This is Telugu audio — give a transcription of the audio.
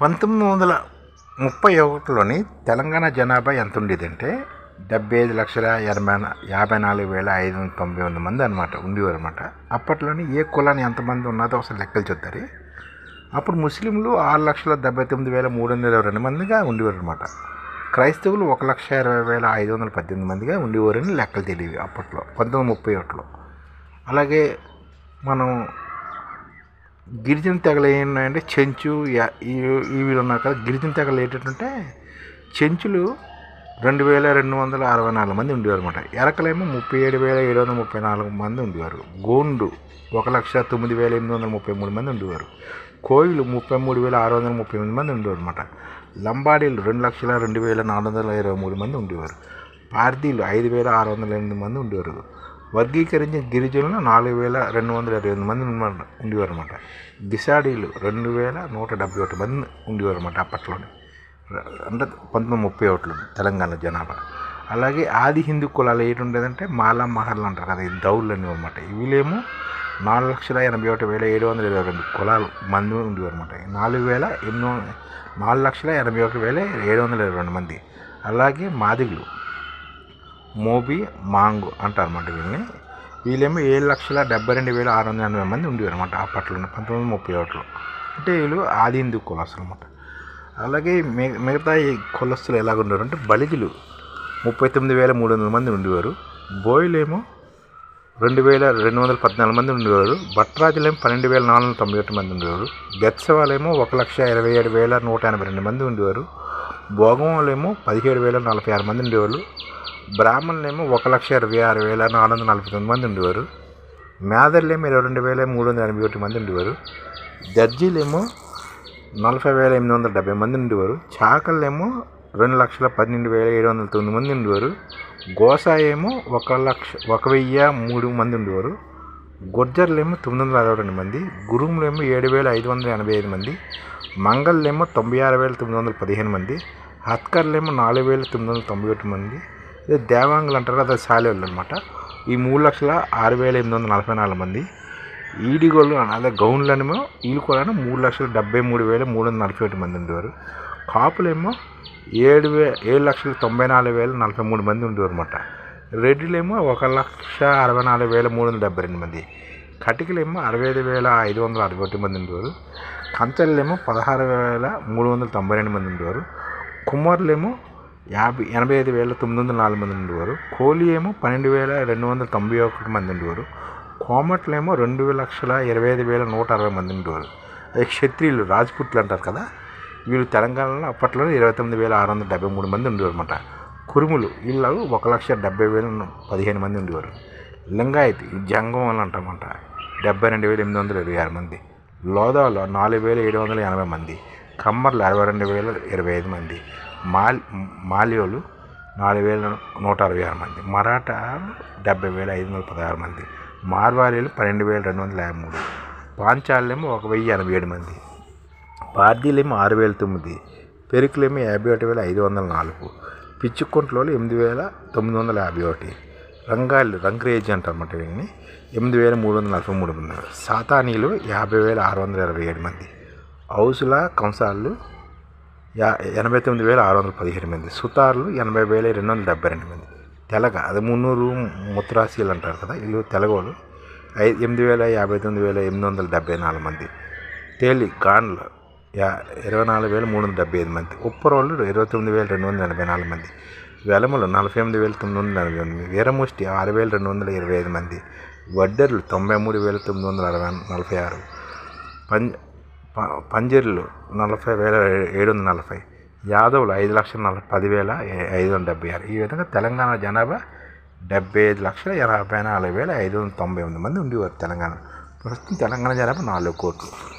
పంతొమ్మిది వందల ముప్పై ఒకటిలోని తెలంగాణ జనాభా ఎంత ఉండేదంటే డెబ్బై ఐదు లక్షల ఎనభై యాభై నాలుగు వేల ఐదు వందల తొంభై వంద మంది అనమాట ఉండేవారు అనమాట అప్పట్లోని ఏ కులాన్ని ఎంతమంది ఉన్నదో ఒకసారి లెక్కలు చూద్దారు. అప్పుడు ముస్లింలు ఆరు లక్షల డెబ్బై తొమ్మిది వేల మూడు వందల ఇరవై రెండు మందిగా ఉండేవారు అనమాట క్రైస్తవులు ఒక లక్ష ఇరవై వేల ఐదు వందల పద్దెనిమిది మందిగా ఉండేవారని లెక్కలు తెలియవి అప్పట్లో పంతొమ్మిది ముప్పై ఒకటిలో. అలాగే మనం గిరిజన తెగలు ఏంటంటే చెంచు యా- ఇవి ఉన్నాయి కదా గిరిజన తెగలు ఏంటంటే చెంచులు రెండు వేల రెండు వందల అరవై నాలుగు మంది ఉండేవారు అనమాట ఎరకలేమో ముప్పై ఏడు వేల ఏడు వందల ముప్పై నాలుగు మంది ఉండేవారు. గోండు ఒక లక్ష తొమ్మిది వేల ఎనిమిది వందల ముప్పై మూడు మంది ఉండేవారు. కోయిలు ముప్పై మూడు వేల ఆరు వందల ముప్పై ఎనిమిది మంది ఉండేవారు అనమాట లంబాడీలు రెండు లక్షల రెండు వేల నాలుగు వందల ఇరవై మూడు మంది ఉండేవారు. పార్దీలు ఐదు వేల ఆరు వందల ఎనిమిది మంది ఉండేవారు. వర్గీకరించిన గిరిజనులు నాలుగు వేల రెండు వందల ఇరవై ఎనిమిది మంది ఉన్న- ఉండేవారు అనమాట గిసాడీలు రెండు వేల నూట డెబ్బై ఒకటి మంది ఉండేవారు అనమాట అప్పట్లోనే. అంటే పంతొమ్మిది ముప్పై ఒకటిలో తెలంగాణ జనాభా. అలాగే ఆది హిందూ కులాలు ఏంటి ఉండేదంటే మాలా మహర్లు అంటారు కదా ఈ దౌళ్ళు అనేవి అనమాట వీళ్ళేమో నాలుగు లక్షల ఎనభై ఒకటి వేల ఏడు వందల ఇరవై రెండు కులాలు మంది ఉండేవారు అనమాట నాలుగు వేల ఎన్నో నాలుగు లక్షల ఎనభై ఒకటి వేల ఏడు వందల ఇరవై రెండు మంది. అలాగే మాదిగులు. మోబీ మాంగు అంటారు వీళ్ళని. వీళ్ళేమో ఏడు లక్షల డెబ్బై రెండు వేల ఆరు వందల ఎనభై మంది ఉండేవారు అనమాట అప్పట్లో పంతొమ్మిది వందల ముప్పై ఒకటిలో. అంటే వీళ్ళు ఆది హిందూ కులాసులు అనమాట అలాగే మిగ మిగతా ఈ కులస్తులు ఎలాగ ఉండేవారు అంటే బలిజులు. ముప్పై తొమ్మిది వేల మూడు వందల మంది ఉండేవారు. బోయిలేమో రెండు వేల రెండు వందల పద్నాలుగు మంది ఉండేవారు. భట్రాజులేమో పన్నెండు వేల నాలుగు వందల తొంభై ఒకటి మంది ఉండేవారు. బెత్సవాలేమో ఒక లక్ష ఇరవై ఏడు వేల నూట ఎనభై రెండు మంది ఉండేవారు. భోగంలేమో పదిహేడు వేల నలభై ఆరు మంది ఉండేవాళ్ళు బ్రాహ్మణులేమో ఒక లక్ష ఇరవై ఆరు వేల నాలుగు వందల నలభై తొమ్మిది మంది ఉండేవారు. మేదర్లేమో ఇరవై రెండు వేల మూడు వందల ఎనభై ఒకటి మంది ఉండేవారు. దర్జీలేమో నలభై వేల ఎనిమిది వందల డెబ్బై మంది ఉండేవారు. చాకళ్ళేమో రెండు లక్షల పన్నెండు వేల ఏడు వందల తొమ్మిది మంది ఉండేవారు. గోసాయేమో ఒక లక్ష ఒక వెయ్యి మూడు మంది ఉండేవారు. గుర్జర్లేమో తొమ్మిది వందల అరవై రెండు మంది గురుములేమో ఏడు వేల ఐదు వందల ఎనభై ఐదు మంది మంగళ్ళేమో తొంభై ఆరు వేల తొమ్మిది వందల పదిహేను మంది హత్కర్లేమో నాలుగు వేల తొమ్మిది వందల తొంభై ఒకటి మంది ఇదే దేవాంగులు అంటారు అది శాలేవాళ్ళు అనమాట ఈ మూడు లక్షల ఆరు వేల ఎనిమిది వందల నలభై నాలుగు మంది. ఈడిగోళ్ళు అదే గౌన్లనేమో వీళ్ళు కూడా మూడు లక్షల డెబ్బై మూడు వేల మూడు వందల నలభై ఒకటి మంది ఉండేవారు. కాపులేమో ఏడు వే ఏడు లక్షల తొంభై నాలుగు వేల నలభై మూడు మంది ఉండేవారు అనమాట రెడ్డిలేమో ఒక లక్ష అరవై నాలుగు వేల మూడు వందల డెబ్బై రెండు మంది. కటికలేమో అరవై ఐదు వేల ఐదు వందల అరవై ఒకటి మంది ఉండేవారు. కంచెలేమో పదహారు వేల మూడు వందల తొంభై రెండు మంది ఉండేవారు. కుమారులేమో యాభై ఎనభై ఐదు వేల తొమ్మిది వందల నాలుగు మంది ఉండేవారు. కోహ్లీ ఏమో పన్నెండు వేల రెండు వందల తొంభై ఒకటి మంది ఉండేవారు. కోమట్లేమో రెండు లక్షల ఇరవై ఐదు వేల నూట అరవై మంది ఉండేవారు. అదే క్షత్రియులు రాజ్పుట్లు అంటారు కదా వీళ్ళు తెలంగాణలో అప్పట్లో ఇరవై తొమ్మిది వేల ఆరు వందల డెబ్బై మూడు మంది ఉండేవారు అనమాట కురుములు వీళ్ళు ఒక లక్ష డెబ్బై వేల పదిహేను మంది ఉండేవారు. లింగాయత్ ఈ జంగం అని అంటామంట డెబ్బై రెండు వేల ఎనిమిది వందల ఇరవై ఆరు మంది. లోదాలో నాలుగు వేల ఏడు వందల ఎనభై మంది. కమ్మర్లు అరవై రెండు వేల ఇరవై ఐదు మంది. మాల్ మాల్యోలు నాలుగు వేల నూట అరవై ఆరు మంది మరాఠా డెబ్బై వేల ఐదు వందల పదహారు మంది మార్వారీలు పన్నెండు వేల రెండు వందల యాభై మూడు పాంచాలేమో ఒక వెయ్యి ఎనభై ఏడు మంది పార్దీలేమో ఆరు వేల తొమ్మిది పెరుకులేమో యాభై ఒకటి వేల ఐదు వందల నాలుగు పిచ్చుకుంటలో ఎనిమిది వేల తొమ్మిది వందల యాభై ఒకటి రంగాలు రంగరేజీ అంటారన్నమాట వీళ్ళని ఎనిమిది వేల మూడు వందల నలభై మూడు మంది సాతానీలు యాభై వేల ఆరు వందల ఇరవై ఏడు మంది హౌసుల కంసాలు యా ఎనభై తొమ్మిది వేల ఆరు వందల పదిహేను మంది. సుతార్లు ఎనభై వేల రెండు వందల డెబ్బై రెండు మంది. తెలగ అది మున్నూరు ముత్రాసీలు అంటారు కదా వీళ్ళు తెలగోళ్ళు ఐ ఎనిమిది వేల యాభై తొమ్మిది వేల ఎనిమిది వందల డెబ్బై నాలుగు మంది. తేలి గాన్లు యా ఇరవై నాలుగు వేల మూడు వందల డెబ్బై ఐదు మంది. ఉప్పరోళ్ళు ఇరవై తొమ్మిది వేల రెండు వందల ఎనభై నాలుగు మంది. వెలములు నలభై ఎనిమిది వేల తొమ్మిది వందల ఎనభై ఎనిమిది వీరముష్టి ఆరు వేల రెండు వందల ఇరవై ఐదు మంది. వడ్డర్లు తొంభై మూడు వేల తొమ్మిది వందల అరవై నలభై ఆరు. పంజ్ ప- పంజర్లు నలభై వేల ఏడు వందల నలభై యాదవులు ఐదు లక్షల నలభై పదివేల ఐదు వందల డెబ్బై ఆరు. ఈ విధంగా తెలంగాణ జనాభా డెబ్బై ఐదు లక్షల ఎనభై నాలుగు వేల ఐదు వందల తొంభై ఎనిమిది మంది ఉండేవారు తెలంగాణ. ప్రస్తుతం తెలంగాణ జనాభా నాలుగు కోట్లు.